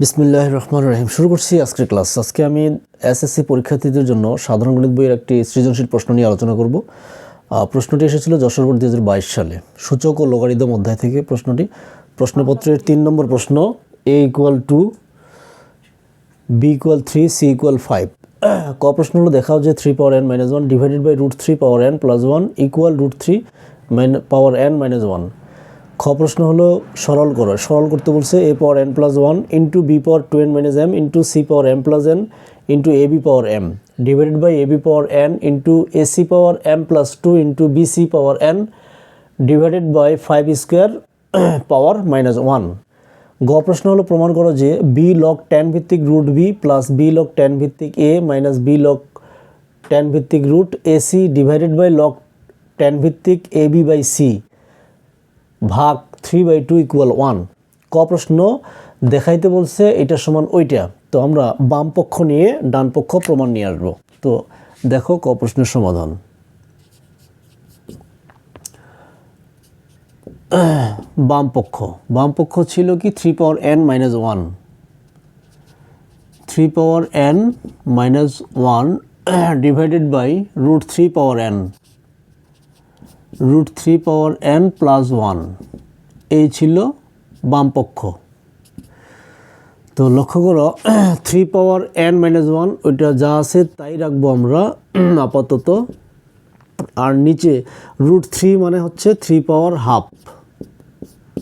বিসমিল্লাহ রহমান রহিম শুরু করছি আজকের ক্লাস। আজকে আমি এসএসসি পরীক্ষার্থীদের জন্য সাধারণ গণিত বইয়ের একটি সৃজনশীল প্রশ্ন নিয়ে আলোচনা করব। প্রশ্নটি এসেছিল যশোর বোর্ড দু হাজার বাইশ সালে। সূচক ও লোগারিদম অধ্যায় থেকে প্রশ্নটি। প্রশ্নপত্রের তিন নম্বর প্রশ্ন A equal to B equal three C equal five ক প্রশ্ন হলো, দেখাও যে three power N minus one divided by root three power N plus one equal root three power N minus one খ প্রশ্ন হলো, সরল করো। সরল করতে বলছে A power N plus one into B power two N minus M into C power M plus N into A B power M divided by A B power N into A C power M plus two into B C power N divided by five square power minus one গ প্রশ্ন হলো, প্রমাণ করো যে B log ten ভিত্তিক root B plus B log ten ভিত্তিক A minus B log ten ভিত্তিক root A C divided by log ten ভিত্তিক এ বি বাই সি ভাগ three by two equal one ক প্রশ্ন দেখাইতে বলছে এটা সমান ওইটা। তো আমরা বাম পক্ষ নিয়ে ডান পক্ষ প্রমাণ নিয়ে আসব। তো দেখো ক প্রশ্নের সমাধান। বাম পক্ষ। বাম পক্ষ ছিল কি three power N minus one three power N minus one divided by root three power N root three power N plus one এই ছিল বাম পক্ষ তো লক্ষ্য করো থ্রি পাওয়ার এন মাইনাস ওয়ান ওইটা যা আছে তাই রাখব আমরা আপাতত। আর নিচে রুট থ্রি মানে হচ্ছে থ্রি পাওয়ার হাফ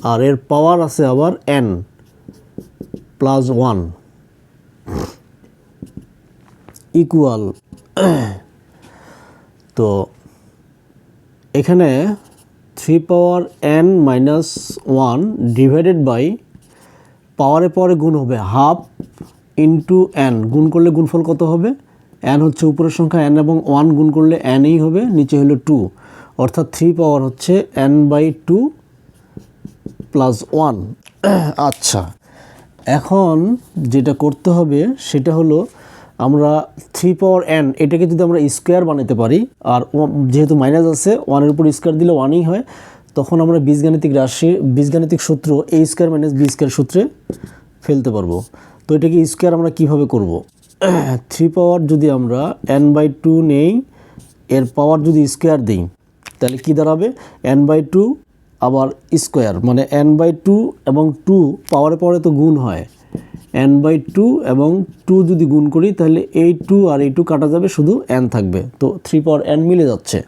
আর এর পাওয়ার আছে আবার এন প্লাস ওয়ান ইকুয়াল তো এখানে three power N minus one divided by পাওয়ারে পাওয়ারে গুণ হবে হাফ ইন্টু এন গুণ করলে গুণফল কত হবে? এন হচ্ছে উপরের সংখ্যা এন এবং ওয়ান গুণ করলে এনই হবে, নিচে হলো টু অর্থাৎ থ্রি পাওয়ার হচ্ছে N by two plus one আচ্ছা এখন যেটা করতে হবে সেটা হলো আমরা থ্রি পাওয়ার এন এটাকে যদি আমরা স্কোয়ার বানাতে পারি, আর যেহেতু মাইনাস আছে ওয়ানের উপর স্কোয়ার দিলে ওয়ানই হয়, তখন আমরা বীজগাণিতিক রাশি, বীজগাণিতিক সূত্র A square minus B square সূত্রে ফেলতে পারব। তো এটাকে স্কোয়ার আমরা কীভাবে করব? থ্রি পাওয়ার যদি আমরা এন বাই টু নেই, এর পাওয়ার যদি স্কোয়ার দিই, তাহলে কি দাঁড়াবে? এন বাই টু আবার স্কোয়ার মানে এন বাই টু এবং টু পাওয়ারে পাওয়ারে তো গুণ হয়। এন বাই টু এবং টু যদি গুণ করি, তাহলে এই টু আর এই টু কাটা যাবে, শুধু এন থাকবে। তো থ্রি পাওয়ার এন মিলে যাচ্ছে।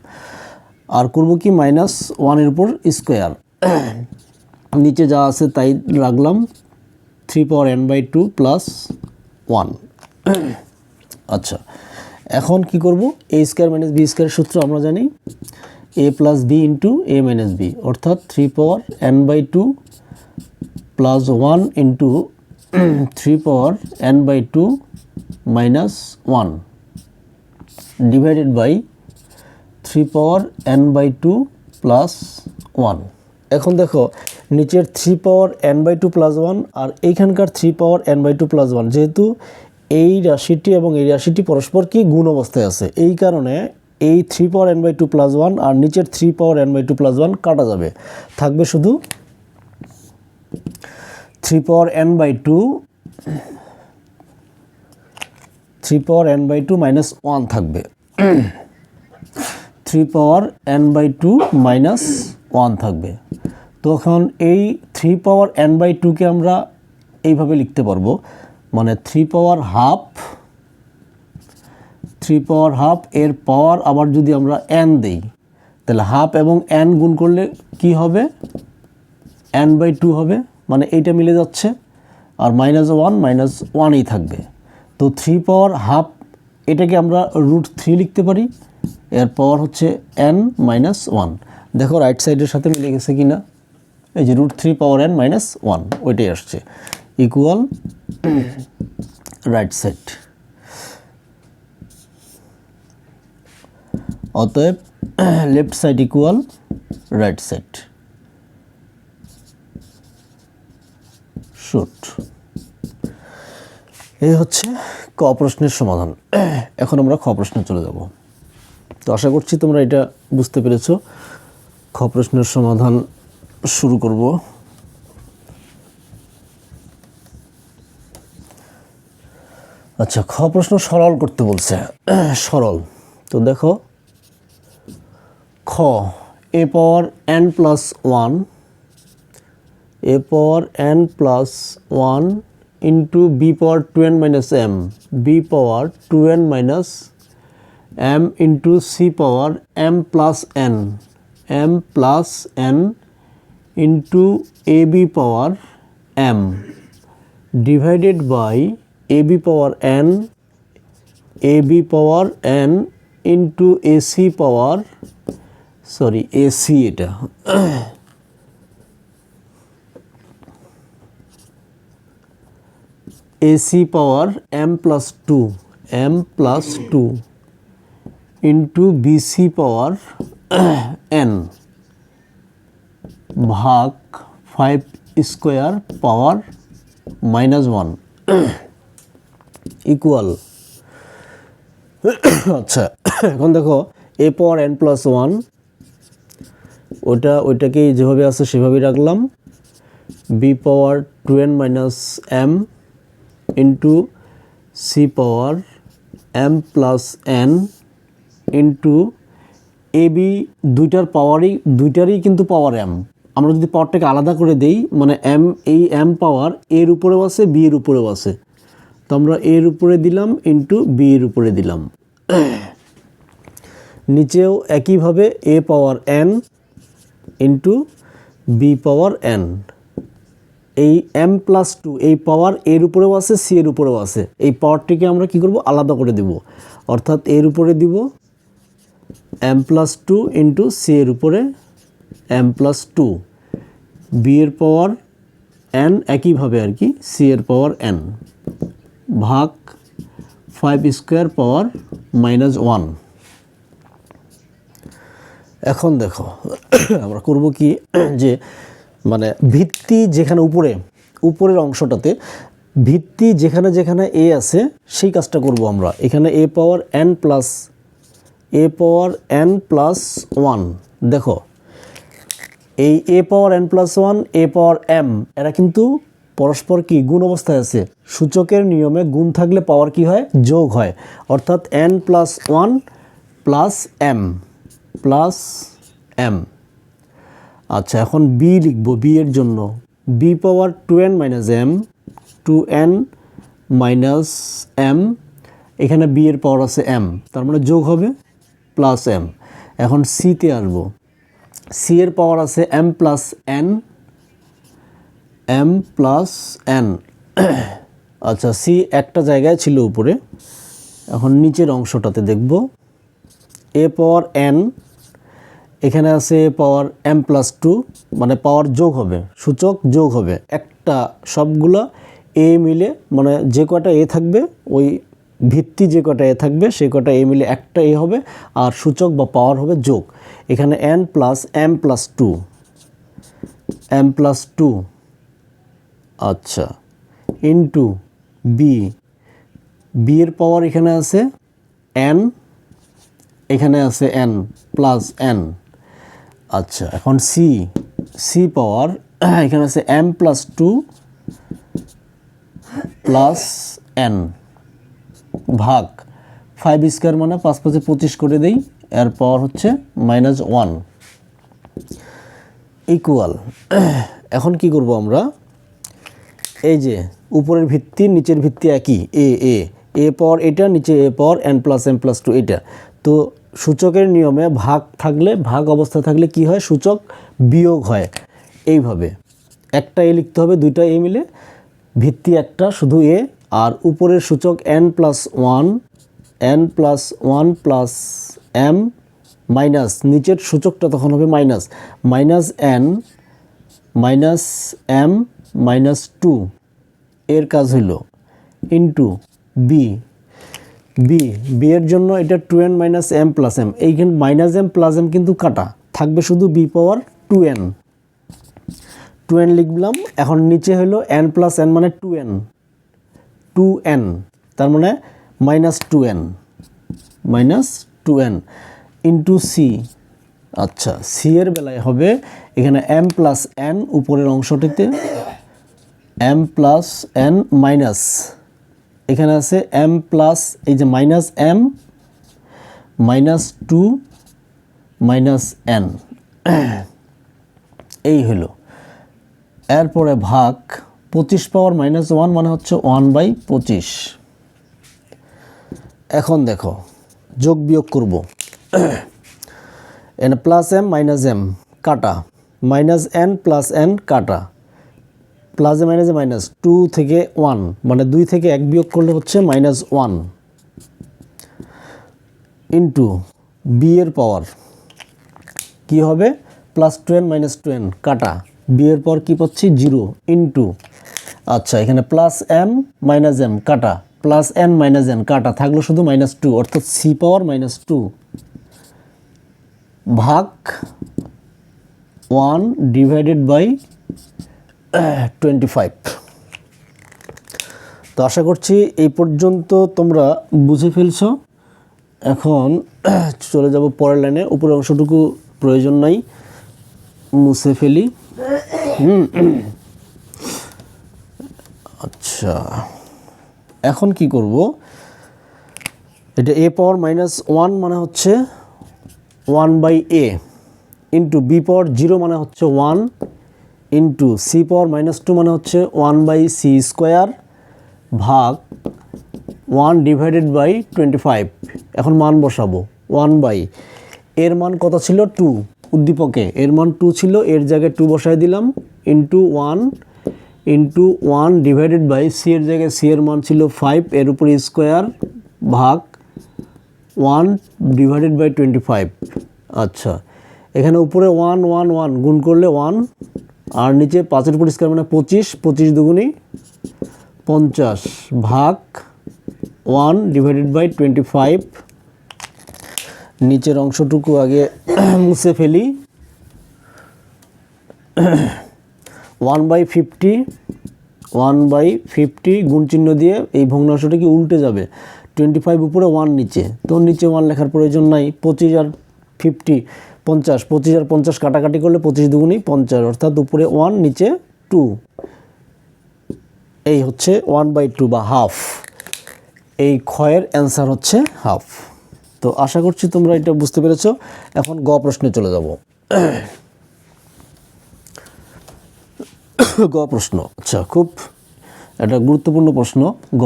আর করব কি মাইনাস ওয়ানের উপর স্কোয়ার নিচে যা আছে তাই রাখলাম। Three power N by two plus one আচ্ছা এখন কি করব? A square minus B square সূত্র আমরা জানি। A plus B into A minus B অর্থাৎ three power N by two plus one into three power N by two minus one divided by three power N by two plus one এখন দেখো, নিচের three power N by two plus one আর এইখানকার three power N by two plus one যেহেতু এই রাশিটি এবং এই রাশিটি পরস্পর কি গুণ অবস্থায় আছে, এই কারণে এই three power N by two plus one আর নিচের three power N by two plus one কাটা যাবে। থাকবে শুধু three power N by two three power N by two minus one থাকবে। Three power N by two minus one থাকবে। তখন এই three power N by টুকে আমরা এইভাবে লিখতে পারব। মানে three power half three power half এর পাওয়ার আবার যদি আমরা এন দেই, তাহলে হাফ এবং এন গুণ করলে কি হবে? এন বাই টু হবে। মানে এইটা মিলে যাচ্ছে। আর মাইনাস ওয়ান মাইনাস ওয়ানই থাকবে। তো থ্রি পাওয়ার হাফ এটাকে আমরা রুট থ্রি লিখতে পারি। এর পাওয়ার হচ্ছে এন মাইনাস ওয়ান দেখো রাইট সাইডের সাথে মিলে গেছে কি না এই যে root three power N minus one ওইটাই আসছে। ইকুয়াল রাইট সাইড অতএব left side equal right side shoot. এই হচ্ছে ক প্রশ্নের সমাধান। এখন আমরা খ প্রশ্নে চলে যাব। তো আশা করছি তোমরা এটা বুঝতে পেরেছ। খ প্রশ্নের সমাধান শুরু করব। আচ্ছা খ প্রশ্ন সরল করতে বলছে। সরল। তো দেখো, খ, A power N plus one a power n plus 1 into b power 2n minus m. B power 2n minus m into c power m plus n. M plus n into ab power m. Divided by ab power n a b power n into ac power sorry ac eta AC power M plus two M plus two into BC power N ভাগ five square power minus one equal আচ্ছা এখন দেখো A power N plus one ওটা, ওইটাকেই যেভাবে আছে সেভাবেই রাখলাম। B power two N minus M into C power M plus N into A B দুইটার পাওয়ারই দুইটারই কিন্তু পাওয়ার এম আমরা যদি পাওয়ারটাকে আলাদা করে দেই মানে এম এই এম পাওয়ার এর উপরেও আছে বি এর উপরেও আছে। তো আমরা এর উপরে দিলাম ইন্টু বি এর উপরে দিলাম। নিচেও একইভাবে A power N into B power N এই এম প্লাস টু এই পাওয়ার এর উপরেও আছে সি এর উপরেও আছে। এই পাওয়ারটিকে আমরা কি করব? আলাদা করে দিব। অর্থাৎ এর উপরে দিব M plus two into C এর উপরে এম প্লাস টু বি এর পাওয়ার এন একইভাবে আর কি সি এর পাওয়ার এন ভাগ five square power minus one এখন দেখো, আমরা করব কি যে মানে ভিত্তি যেখানে উপরে, উপরের অংশটাতে, ভিত্তি যেখানে যেখানে এ আছে, সেই কাজটা করব আমরা। এখানে A power N plus A power N plus one দেখো, এই A power N plus one A power M এরা কিন্তু পরস্পর কি? গুণ অবস্থায় আছে। সূচকের নিয়মে গুণ থাকলে পাওয়ার কি হয়? যোগ হয়। অর্থাৎ N plus one plus M plus M আচ্ছা এখন বি লিখব বি এর জন্য। B power two N minus M two N minus M এখানে বি এর পাওয়ার আছে এম তার মানে যোগ হবে প্লাস এম এখন সিতে আসব। সি এর পাওয়ার আছে M plus N M plus N আচ্ছা সি একটা জায়গায় ছিল উপরে। এখন নিচের অংশটাতে দেখব। এ পাওয়ার এন এখানে আছে পাওয়ার এম প্লাস টু মানে পাওয়ার যোগ হবে, সূচক যোগ হবে। একটা, সবগুলো এ মিলে মানে যে কটা এ থাকবে, ওই ভিত্তি যে কটা এ থাকবে, সে কটা এ মিলে একটা এ হবে, আর সূচক বা পাওয়ার হবে যোগ। এখানে N plus M plus two M plus two আচ্ছা ইন্টু বি বি এর পাওয়ার এখানে আছে এন এখানে আছে এন প্লাস এন আচ্ছা এখন সি সি পাওয়ার এখানে আছে M plus two plus N ভাগ ফাইভ স্কোয়ার মানে পাঁচ পাঁচে পঁচিশ করে দেই, এর পাওয়ার হচ্ছে মাইনাস ওয়ান ইকুয়াল এখন কি করব আমরা? এই যে, উপরের ভিত্তি, নিচের ভিত্তি একই এ এ এ পাওয়ার এটা, নিচে A power N plus M plus two এটা। তো সূচকের নিয়মে ভাগ থাকলে, ভাগ অবস্থা থাকলে কি হয়? সূচক বিয়োগ হয়। এইভাবে একটা এ লিখতে হবে দুইটা এ মিলে। ভিত্তি একটা, শুধু এ। আর উপরের সূচক N plus one N plus one plus M minus নিচের সূচকটা তখন হবে minus minus N minus M minus two এর কাজ হইল ইন্টু বি বি বি এর জন্য এটা two N minus M plus M এইখানে মাইনাস এম প্লাস এম কিন্তু কাটা। থাকবে শুধু B power two N two N লিখলাম, এখন নিচে হলো এন প্লাস এন মানে টু এন টু এন তার মানে minus two N minus two N into C আচ্ছা সি এর বেলায় হবে এখানে এম প্লাস এন উপরের অংশটিতে। এম প্লাস এন মাইনাস এখানে আছে এম প্লাস এই যে minus M minus two minus N এই হলো। এরপরে ভাগ, পঁচিশ পাওয়ার মাইনাস ওয়ান মানে হচ্ছে ওয়ান বাই পঁচিশ। এখন দেখো, যোগ বিয়োগ করব। N plus M minus M কাটা। মাইনাস এন প্লাস এন কাটা। প্লাসে মাইনাসে মাইনাস টু থেকে ওয়ান মানে দুই থেকে এক বিয়োগ করলে হচ্ছে মাইনাস ওয়ান ইন্টু বি এর পাওয়ার। কি হবে? প্লাস টেন মাইনাস টেন, কাটা। বি এর পর কি পাচ্ছি? Zero into. আচ্ছা এখানে প্লাস এম মাইনাস এম, কাটা। প্লাস এন মাইনাস এন, কাটা। থাকল শুধু মাইনাস টু, অর্থাৎ সি পাওয়ার মাইনাস টু। ভাগ one divided by twenty five তো আশা করছি এই পর্যন্ত তোমরা বুঝে ফেলছো। এখন চলে যাব পরের লাইনে। উপরের অংশটুকু প্রয়োজন নাই। মুছে ফেলি। আচ্ছা। এখন কি করব? এটা এ পাওয়ার মাইনাস ওয়ান মানে হচ্ছে one by A into B power zero মানে হচ্ছে one into C power minus two মানে হচ্ছে ওয়ান বাই সি স্কোয়ার ভাগ one divided by twenty five এখন মান বসাবো। ওয়ান বাই এর মান কত ছিল? টু উদ্দীপকে। এর মান টু ছিল, এর জায়গায় টু বসাই দিলাম। Into one into one divided by C এর জায়গায় সি এর মান ছিল ফাইভ এর উপরে স্কোয়ার ভাগ one divided by twenty five আচ্ছা। এখানে উপরে ওয়ান ওয়ান ওয়ান গুণ করলে ওয়ান আর নিচে পাঁচের উপর স্কোয়ার মানে পঁচিশ পঁচিশ দুগুণি পঞ্চাশ ভাগ one divided by twenty five. নিচের অংশটুকু আগে মুছে ফেলি। One by fifty, one by fifty গুণ চিহ্ন দিয়ে এই ভগ্নাংশটা কি উল্টে যাবে? টোয়েন্টি ফাইভ উপরে ওয়ান নিচে। তো নিচে ওয়ান লেখার প্রয়োজন নাই। পঁচিশ আর ফিফটি পঞ্চাশ, পঁচিশ আর পঞ্চাশ কাটাকাটি করলে পঁচিশ দুগুণি পঞ্চাশ, অর্থাৎ উপরে ওয়ান নিচে টু এই হচ্ছে ওয়ান বাই টু বা হাফ এই ক্ষয়ের অ্যান্সার হচ্ছে হাফ তো আশা করছি তোমরা এটা বুঝতে পেরেছ। এখন গ প্রশ্নে চলে যাব। গ প্রশ্ন। আচ্ছা খুব একটা গুরুত্বপূর্ণ প্রশ্ন। গ,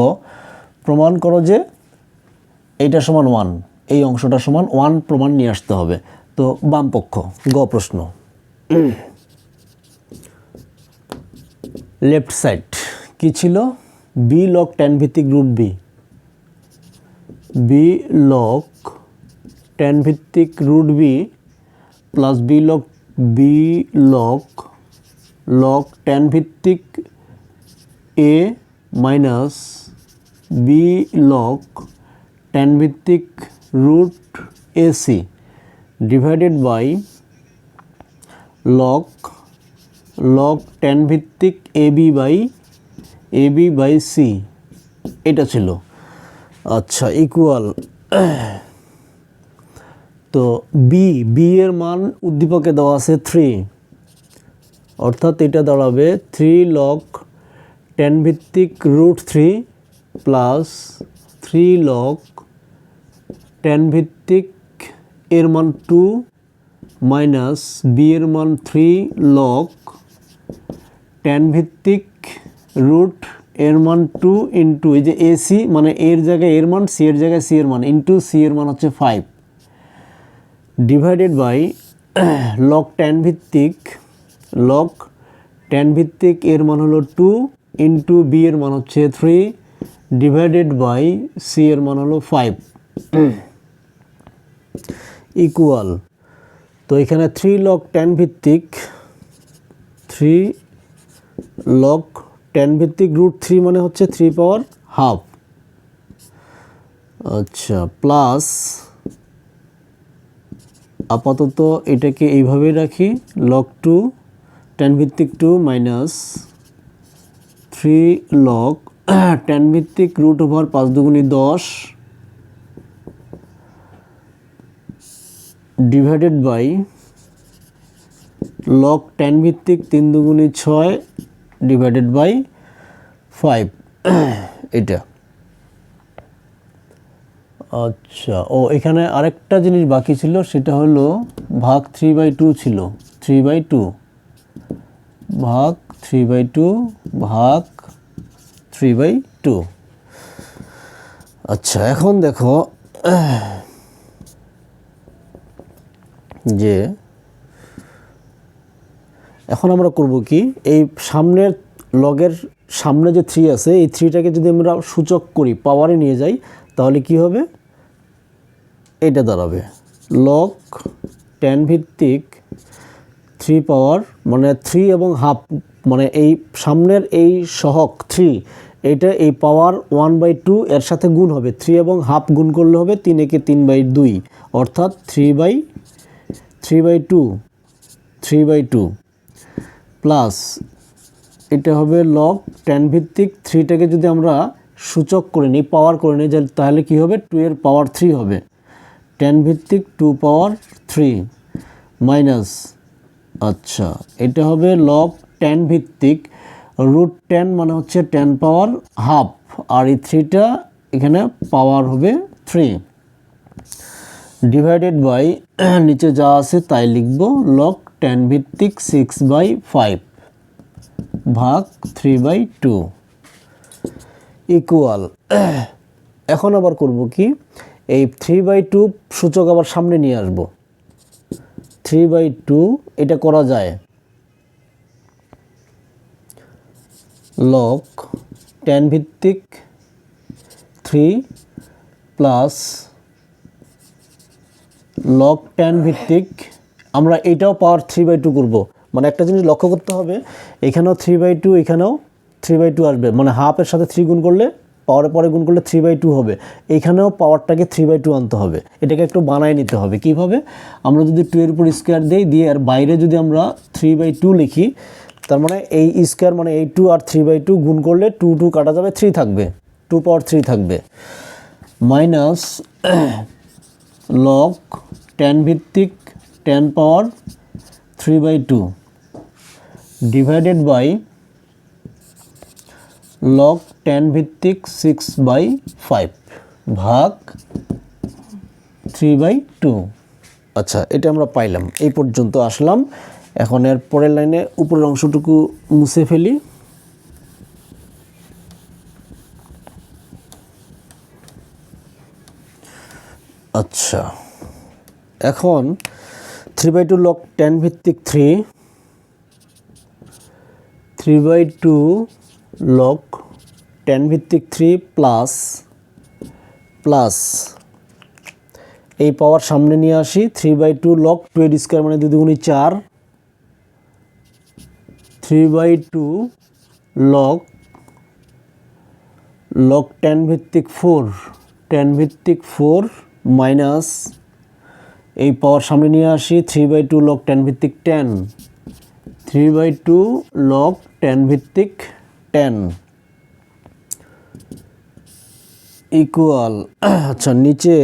প্রমাণ করো যে এইটা সমান ওয়ান এই অংশটা সমান ওয়ান প্রমাণ নিয়ে আসতে হবে। তো বাম পক্ষ, গ প্রশ্ন। লেফট সাইড কি ছিল? বি লক টেন ভিত্তিক root B B log ten ভিত্তিক root B plus B log B log log ten ভিত্তিক A minus B log ten ভিত্তিক root AC divided by log log ten ভিত্তিক A B by A B by C এটা ছিল। আচ্ছা equal তো B B এর মান উদ্দীপকে দেওয়া আছে থ্রি অর্থাৎ এটা দাঁড়াবে থ্রি লক টেন ভিত্তিক root three plus three log ten ভিত্তিক এর মান টু মাইনাস বি এর মান থ্রি লক টেন ভিত্তিক রুট এর মান টু ইন্টু এই যে এসি মানে এর জায়গায় এর মান, সি এর জায়গায় সি এর মান, ইন্টু সি এর মান হচ্ছে five divided by log ten ভিত্তিক লক টেন ভিত্তিক এর মান হলো টু ইন্টু বি এর মান হচ্ছে থ্রি ডিভাইডেড বাই সি এর মান হলো ফাইভ ইকুয়াল তো এখানে থ্রি লক টেন ভিত্তিক থ্রি লক টেন ভিত্তিক রুট থ্রি মানে হচ্ছে থ্রি পাওয়ার হাফ আচ্ছা প্লাস আপাতত এটাকে এইভাবে রাখি লক টু টেন ভিত্তিক two minus three log ten ভিত্তিক রুট ওভার পাঁচ দুগুণি দশ। ডিভাইডেড বাই লক টেন ভিত্তিক তিন দুগুণি ছয় ডিভাইডেড বাই ফাইভ এটা। আচ্ছা ও, এখানে আরেকটা জিনিস বাকি ছিল, সেটা হলো ভাগ থ্রি বাই টু ছিল। থ্রি বাই টু ভাগ থ্রি বাই টু ভাগ থ্রি বাই টু আচ্ছা এখন দেখো। যে এখন আমরা করব কি, এই সামনের লগের সামনে যে থ্রি আছে, এই থ্রিটাকে যদি আমরা সূচক করি পাওয়ারে নিয়ে যাই, তাহলে কি হবে? এটা দাঁড়াবে। লক টেন ভিত্তিক থ্রি পাওয়ার মানে থ্রি এবং হাফ মানে এই সামনের এই সহক থ্রি এইটা এই পাওয়ার ওয়ান বাই টু এর সাথে গুণ হবে। থ্রি এবং হাফ গুণ করলে হবে তিন একে তিন বাই দুই, অর্থাৎ three by three by two, three by two plus এটা হবে লগ টেন ভিত্তিক থ্রিটাকে যদি আমরা সূচক করে নিই পাওয়ার করে নিই তাহলে কি হবে? টু এর পাওয়ার থ্রি হবে। টেন ভিত্তিক টু পাওয়ার থ্রি মাইনাস আচ্ছা এটা হবে লগ টেন ভিত্তিক। রুট টেন মানে হচ্ছে টেন পাওয়ার হাফ আর এই থ্রিটা এখানে পাওয়ার হবে থ্রি ডিভাইডেড বাই নিচে যা আছে তাই লিখব লগ টেন ভিত্তিক সিক্স বাই ফাইভ ভাগ থ্রি বাই টু ইকুয়াল এখন আবার করব কি? এই থ্রি বাই টু সূচক আবার সামনে নিয়ে আসব। থ্রি বাই টু এটা করা যায়। লক টেন ভিত্তিক থ্রি প্লাস লগ টেন ভিত্তিক আমরা এটাও পাওয়ার থ্রি বাই টু করব। মানে একটা জিনিস লক্ষ্য করতে হবে, এখানেও থ্রি বাই টু এখানেও থ্রি বাই টু আসবে। মানে হাফের সাথে থ্রি গুণ করলে পাওয়ারে পরে গুণ করলে থ্রি বাই টু হবে। এইখানেও পাওয়ারটাকে থ্রি বাই টু আনতে হবে। এটাকে একটু বানায় নিতে হবে। কীভাবে? আমরা যদি টু এর উপর স্কোয়ার দিই, দিয়ে আর বাইরে যদি আমরা থ্রি বাই টু লিখি, তার মানে এই স্কোয়ার মানে এই টু আর থ্রি বাই টু গুণ করলে টু টু কাটা যাবে থ্রি থাকবে। টু পাওয়ার থ্রি থাকবে। মাইনাস লগ টেন ভিত্তিক ten power three by two divided by log ten ভিত্তিক সিক্স বাই ফাইভ ভাগ থ্রি বাই টু আচ্ছা এটা আমরা পাইলাম, এই পর্যন্ত আসলাম। এখন এর পরের লাইনে উপরের অংশটুকু মুছে ফেলি। আচ্ছা। এখন three by two log ten ভিত্তিক three three by two log ten ভিত্তিক থ্রি প্লাস প্লাস এই পাওয়ার সামনে নিয়ে আসি, three by two log two এর স্কোয়ার মানে দুই চার, three by two log log ten ভিত্তিক ফোর টেন ভিত্তিক ফোর মাইনাস এই পাওয়ার সামনে নিয়ে আসি three by two log ten ভিত্তিক ten three by two log ten ভিত্তিক টেন ইকুয়াল আচ্ছা নিচে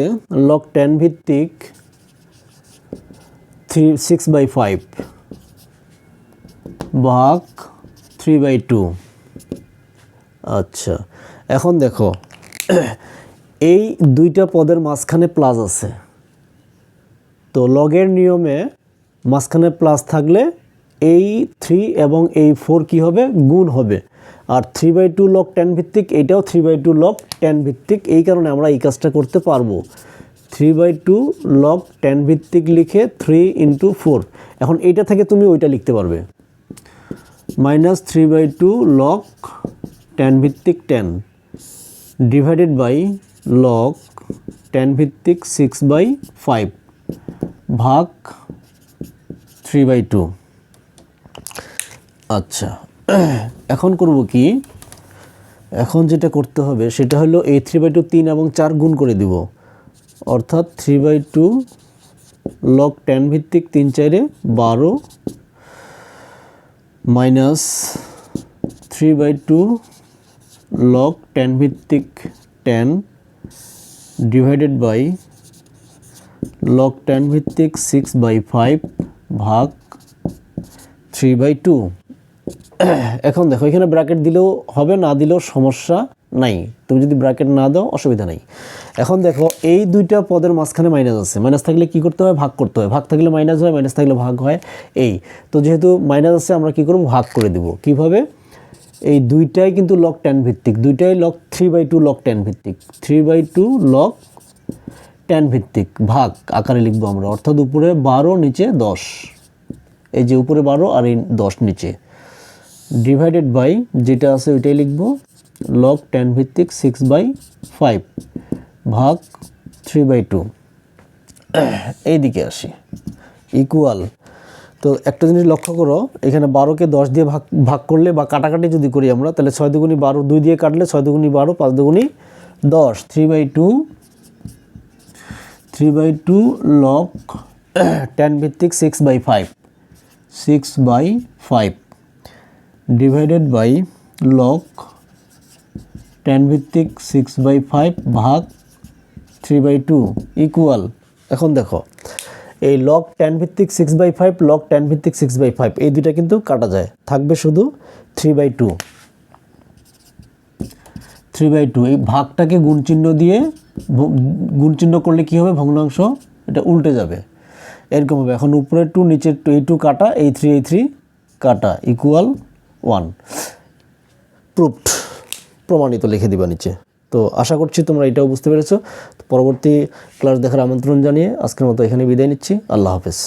লক টেন ভিত্তিক থ্রি সিক্স বাই ফাইভ ভাগ থ্রি বাই টু আচ্ছা এখন দেখো এই দুইটা পদের মাঝখানে প্লাস আছে। তো লগের নিয়মে মাঝখানে প্লাস থাকলে এই থ্রি এবং এই ফোর কী হবে? গুণ হবে। আর three by two log ten ভিত্তিক, এটাও three by two log ten ভিত্তিক, এই কারণে আমরা এই কাজটা করতে পারব। Three by two log ten ভিত্তিক লিখে থ্রি ইন্টু ফোর এখন এইটা থেকে তুমি ওইটা লিখতে পারবে। Minus three by two log ten ভিত্তিক ten divided by log ten ভিত্তিক সিক্স বাই ফাইভ ভাগ থ্রি বাই টু আচ্ছা এখন করব কি? এখন যেটা করতে হবে সেটা হলো এই থ্রি বাই টু তিন এবং চার গুণ করে দিব। অর্থাৎ three by two log ten ভিত্তিক তিন চারে বারো minus three by two log ten ভিত্তিক ten divided by log ten ভিত্তিক সিক্স বাই ফাইভ ভাগ থ্রি বাই টু এখন দেখো, এখানে ব্র্যাকেট দিলেও হবে, না দিলেও সমস্যা নাই। তুমি যদি ব্র্যাকেট না দাও, অসুবিধা নেই। এখন দেখো, এই দুইটা পদের মাঝখানে মাইনাস আছে। মাইনাস থাকলে কি করতে হয়? ভাগ করতে হয়। ভাগ থাকলে মাইনাস হয় মাইনাস থাকলে ভাগ হয়। এই, তো যেহেতু মাইনাস আছে, আমরা কি করব? ভাগ করে দিব। কীভাবে? এই দুইটাই কিন্তু লক টেন ভিত্তিক। দুইটাই log three by two log ten ভিত্তিক। Three by two log ten ভিত্তিক। ভাগ আকারে লিখব আমরা। অর্থাৎ উপরে বারো, নিচে দশ। এই যে উপরে বারো আর এই দশ, নিচে। ডিভাইডেড বাই যেটা আছে ওইটাই লিখব। লক টেন ভিত্তিক সিক্স বাই ফাইভ ভাগ থ্রি বাই টু এইদিকে আসি। ইকুয়াল তো একটা জিনিস লক্ষ্য করো, এখানে বারোকে দশ দিয়ে ভাগ ভাগ করলে বা কাটাকাটি যদি করি আমরা, তাহলে ছয় দুগুনি বারো দুই দিয়ে কাটলে ছয় দুগুনি বারো পাঁচ দুগুনি দশ। Three by two three by two log ten ভিত্তিক six by five six by five divided by log ten ভিত্তিক সিক্স বাই ফাইভ ভাগ থ্রি বাই টু ইকুয়াল এখন দেখো এই লক টেন ভিত্তিক six by five log ten ভিত্তিক six by five এই দুইটা কিন্তু কাটা যায়। থাকবে শুধু three by two three by two এই ভাগটাকে গুণ চিহ্ন দিয়ে ভ- গুণ চিহ্ন করলে কী হবে? ভগ্নাংশ এটা উল্টে যাবে। এরকম হবে। এখন উপরে টু নিচের টু এই টু কাটা, এই থ্রি এই থ্রি কাটা ইকুয়াল ওয়ান প্রুফড প্রমাণিত লিখে দিবা নিচে। তো আশা করছি তোমরা এটাও বুঝতে পেরেছ। পরবর্তী ক্লাস দেখার আমন্ত্রণ জানিয়ে আজকের মতো এখানে বিদায় নিচ্ছি। আল্লাহ হাফেজ।